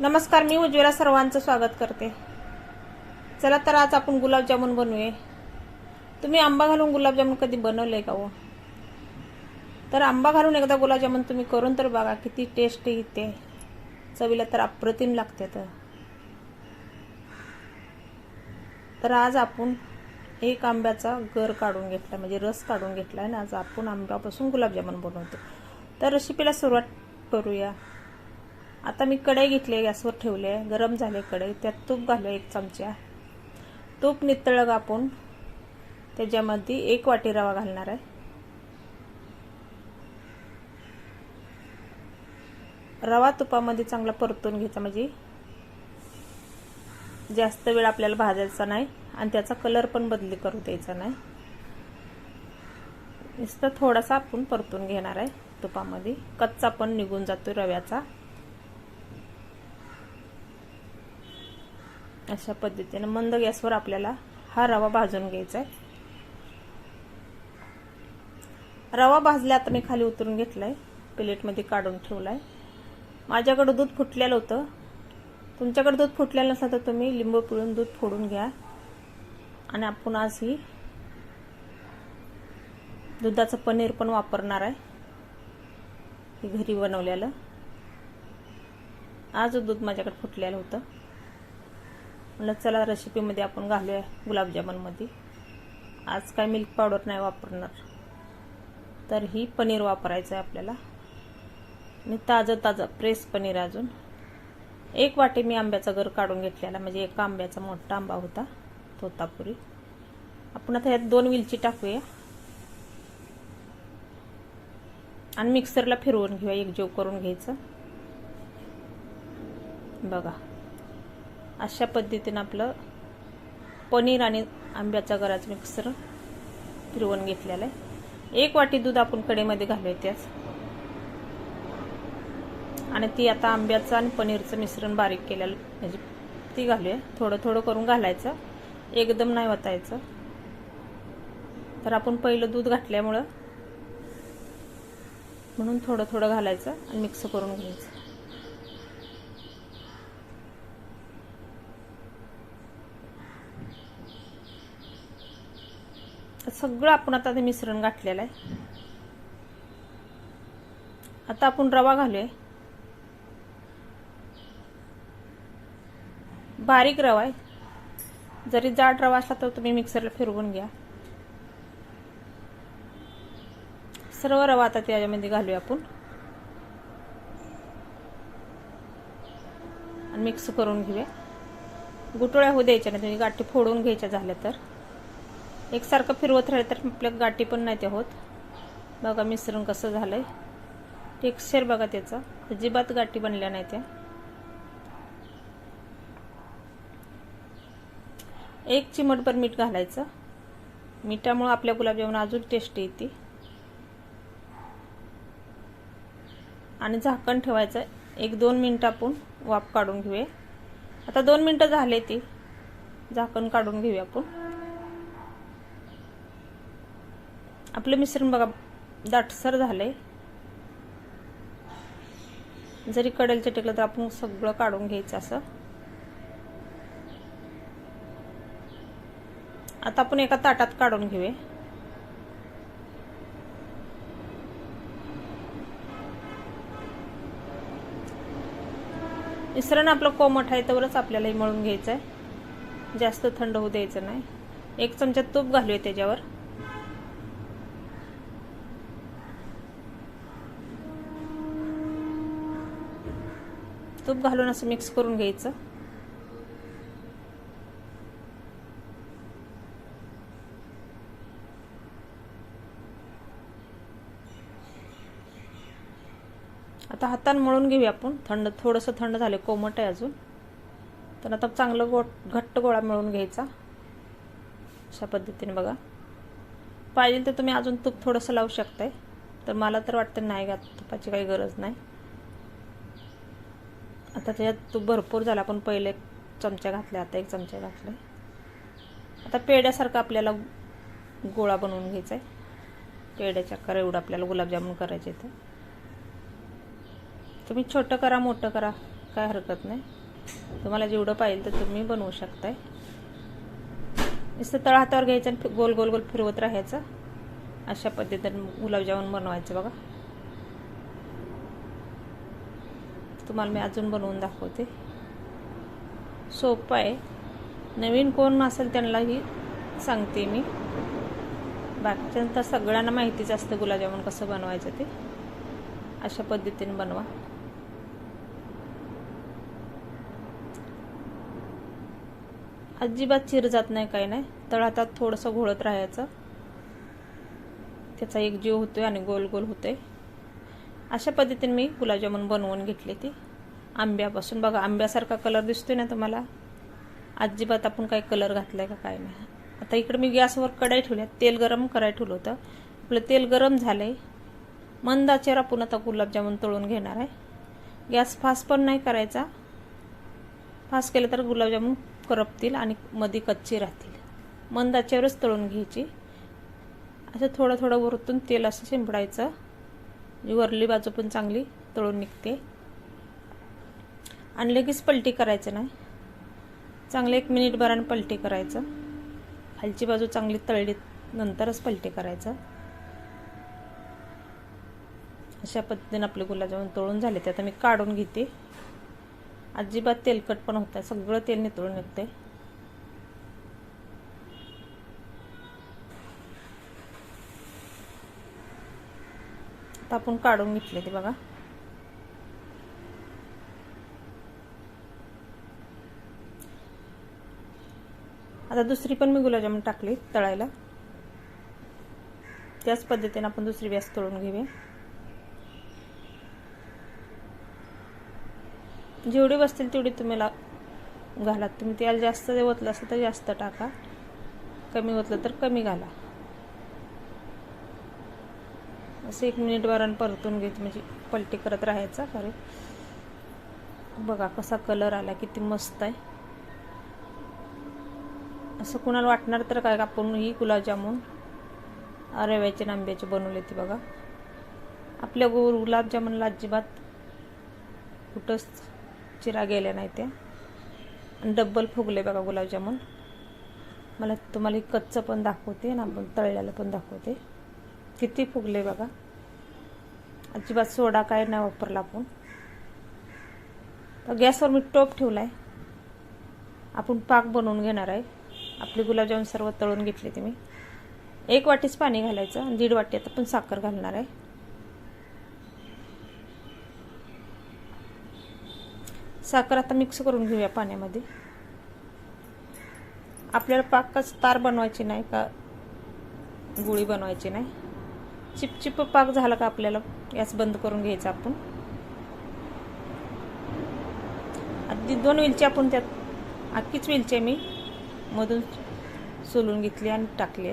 नमस्कार मी उज्ज्वला सर्वांचं स्वागत करते. चला तर आज आपण गुलाबजामुन बनवूया. तुम्ही आंबा घालून गुलाबजामुन कधी बनवले का हो? तर आंबा घालून एकदा गुलाबजामुन तुम्ही करून तर बघा किती टेस्ट येते चवीला तर अप्रतिम लागते तर. तर आज आपण एक आंब्याचा गर काढून घेतला म्हणजे रस काढून घेतला आहे ना आज आपण आंब्यापासून गुलाबजामुन बनवतो. तर रेसिपीला सुरुवात करूया. आता मी कढई घेतली आहे गॅसवर ठेवली आहे. गरम झाले कढई. त्यात तूप घालू एक चमचा. तूप नितळग कापून त्याच्यामध्ये एक वाटी रवा घालणार आहे. रवा तुपामध्ये चांगला परतून घ्यायचा म्हणजे जास्त वेळ आपल्याला भाजायचा नाही आणि त्याचा कलर पण बदली करू द्यायचा नाही. नुसतं थोडासा आपण परतून घेणार आहे तुपामध्ये. कच्चा पण निघून जातो रव्याचा. अशा पद्धतीने मंद गॅसवर आपल्याला हा रवा भाजून घ्यायचा आहे. रवा भाजला आता मी खाली उतरून घेतलाय. प्लेटमध्ये काढून ठेवलाय. माझ्याकडं दूध फुटलेलं होतं. तुमच्याकडे दूध फुटलेलं नसलं तर तुम्ही लिंबू पिळून दूध फोडून घ्या. आणि आपण आज ही दुधाचं पनीर पण वापरणार आहे. हे घरी बनवलेलं. आज दूध माझ्याकडे फुटलेलं होतं. म्हणलं चला रेसिपीमध्ये आपण घालूया गुलाबजामुनमध्ये. आज काय मिल्क पावडर नाही वापरणार. तर ही पनीर वापरायचं आहे आपल्याला. आणि ताजं ताजं प्रेस पनीर अजून. एक वाटी मी आंब्याचा घर काढून घेतलेला म्हणजे एका आंब्याचा मोठा आंबा होता तोतापुरी. आपण आता ह्यात दोन विलची टाकूया. आणि मिक्सरला फिरवून घेऊया एकजीव करून घ्यायचं. बघा. अशा पद्धतीनं आपलं पनीर आणि आंब्याचा गराज मिक्सर फिरवून घेतलेलं आहे. एक वाटी दूध आपण कडेमध्ये घालूया त्याच आणि ती आता आंब्याचं आणि पनीरचं मिश्रण बारीक केलेलं म्हणजे ती घालूया. थोडं थोडं करून घालायचं. एकदम नाही वतायचं. तर आपण पहिलं दूध घातल्यामुळं म्हणून थोडं थोडं घालायचं आणि मिक्स करून घ्यायचं. सगळं आपण आता ते मिश्रण गाठलेलं आहे. आता आपण रवा घालूया. बारीक रवा आहे. जरी जाड रवा असला तर तुम्ही मिक्सरला फिरवून घ्या. सर्व रवा आता त्याच्यामध्ये घालूया आपण. आणि मिक्स करून घेऊया. गुटोळ्या होऊ द्यायच्या नाही तुम्ही गाठी फोडून घ्यायच्या झाल्या तर. एकसारखं फिरवत राहिलं तर आपल्या गाठी पण नाही ते होत. बघा मिश्रण कसं झालंय. टेक्स्चर बघा त्याचं. अजिबात गाठी बनल्या नाही त्या. एक चिमटभर मीठ घालायचं. मिठामुळं आपल्या गुलाबजामुन अजून टेस्ट येते. आणि झाकण ठेवायचं. एक दोन मिनटं आपण वाफ काढून घेऊया. आता दोन मिनटं झाले ती. झाकण काढून घेऊया आपण. आपलं मिश्रण बघा दाटसर झालंय. जरी कडेल चटकलं तर आपण सगळं काढून घ्यायचं असं. आता आपण एका ताटात काढून घेऊया. मिश्रण आपलं कोमट आहे तरच आपल्याला मळून घ्यायचं आहे जास्त थंड होऊ द्यायचं नाही. एक चमचा तूप घालूया त्याच्यावर. तूप घालून असं मिक्स करून घ्यायचं. आता हातान मळून घेऊया आपण. थंड थोडंसं थंड झालं कोमट आहे अजून. तर आता चांगलं गो घट्ट गोळा मिळून घ्यायचा. अशा पद्धतीने बघा. पाहिजे तर तुम्ही अजून तूप थोडंसं लावू शकताय. तर मला तर वाटतं नाही का तुपाची काही गरज नाही. आता त्याच्यात तूप भरपूर झाला आपण पहिले एक चमचा घातला आता एक चमचा घातला. आता पेड्यासारखा आपल्याला गोळा बनवून घ्यायचा आहे पेड्याच्या आकार एवढं आपल्याला गुलाबजामुन करायचे तर तुम्ही छोटं करा मोठं करा काय हरकत नाही. तुम्हाला जेवढं पाहिजे तर तुम्ही बनवू शकताय. नुसतं तळ हातावर घ्यायचं आणि गोल गोल गोल फिरवत राहायचं. अशा पद्धतीने गुलाबजामुन बनवायचं बघा. तुम्हाला मी अजून बनवून दाखवते. सोपं आहे. नवीन कोण असेल त्यांनाही सांगते मी. बाकीच्यांतर सगळ्यांना माहितीच असतं गुलाबजामुन कसं बनवायचं ते. अशा पद्धतीने बनवा. अजिबात चिर जात नाही काही नाही. तळहातात थोडंसं घोळत राहायचं. त्याचा एक जीव होतोय आणि गोल गोल होतोय. अशा पद्धतीने मी गुलाबजामुन बनवून घेतले ती. आंब्यापासून. बघा आंब्यासारखा कलर दिसतोय ना तुम्हाला? अजिबात आपण काही कलर घातलाय का काय नाही. आता इकडे मी गॅसवर कढाई ठेवल्या तेल गरम करायला ठेवलं होतं. आपलं तेल गरम झालंय. मंदाचेर आपण आता गुलाबजामुन तळून घेणार आहे. गॅस फास्ट पण नाही करायचा. फास्ट केलं तर गुलाबजामुन करपतील आणि मध्ये कच्चे राहतील. मंदाच्यावरच तळून घ्यायची. असं थोडं थोडं वरतून तेल असं शिंपडायचं. वरली बाजू पण चांगली तळून निघते. आणि लगेच पलटी करायचं नाही. चांगलं एक मिनिट भरानं पलटी करायचं. खालची बाजू चांगली तळली नंतरच पलटी करायचं. अशा पद्धतीने आपले गुलाबजामुन तळून झाले ते. आता मी काढून घेते. अजिबात तेलकट पण होतं आहे सगळं तेल नितळून निघते आपण काढून घेतले ते बघा. आता दुसरी पण मी गुलाबजामुन टाकली तळायला. त्याच पद्धतीने आपण दुसरी व्यास तळून घेऊया. जेवढी बसतील तेवढी तुम्हाला घाला. तुम्ही त्याला जास्त ओतलं असेल तर जास्त टाका. कमी ओतलं तर कमी घाला. असं एक मिनिट वारण परतून घेत म्हणजे पलटी करत राहायचा खरे बघा कसा कलर आला किती मस्त आहे. असं कुणाला वाटणार तर काय आपण ही गुलाबजामुन रव्याचे आंब्याचे बनवले ती बघा. आपल्या गो गुलाबजामुनला अजिबात कुठंच चिरा गेल्या नाही त्या. आणि डब्बल फुगले बघा गुलाबजामुन. मला तुम्हाला कच्चं पण दाखवते आणि आपण तळल्याला पण दाखवते. किती फुगले बघा अजिबात सोडा काय नाही वापरला आपण. तर गॅसवर मी टोप ठेवला आहे आपण पाक बनवून घेणार आहे. आपली गुलाबजामून सर्व तळून घेतले ते मी. एक वाटीच पाणी घालायचं आणि दीड वाटी आता पण साखर घालणार आहे. साखर आता मिक्स करून घेऊया पाण्यामध्ये. आपल्याला पाकच तार बनवायची नाही का? गुळी बनवायची नाही. चिपचिप पाक झाला का आपल्याला? गॅस बंद करून घ्यायचा आपण. अगदी दोन वेलची आपण त्यात अख्खीच वेलची मी. मधून सोलून घेतली आणि टाकली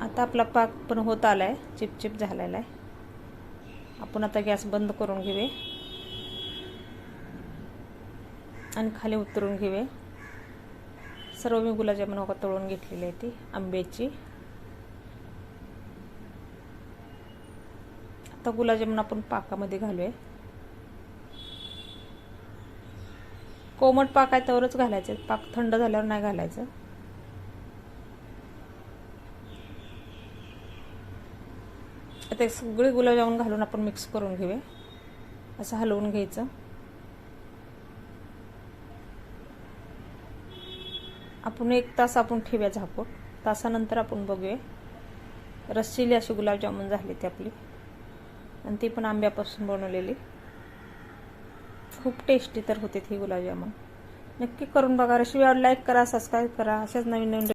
आता आपला पाक पण होत आलाय चिपचिप झालेला आहे. आपण आता गॅस बंद करून घेऊया. आणि खाली उतरून घेऊया. सर्व मी गुलाबजामुन वगैरे तळून घेतलेली आहे ती आंब्याची. आता गुलाबजामुन आपण पाकामध्ये घालूया. कोमट पाक आहे तरच घालायचं. पाक थंड झाल्यावर नाही घालायचं. आता सगळे गुलाबजामुन घालून आपण मिक्स करून घेऊया. असं हलवून घ्यायचं. आपण एक तास आपण ठेवूया झाकून. तासानंतर आपण बघूया. रस्सिली अशी गुलाबजामुन झाली ती आपली. आणि ती पण आंब्यापासून बनवलेली. खूप टेस्टी तर होते ती गुलाबजामुन. नक्की करून बघा. रेसिपी लाईक करा सबस्क्राईब करा. अशाच नवीन नवीन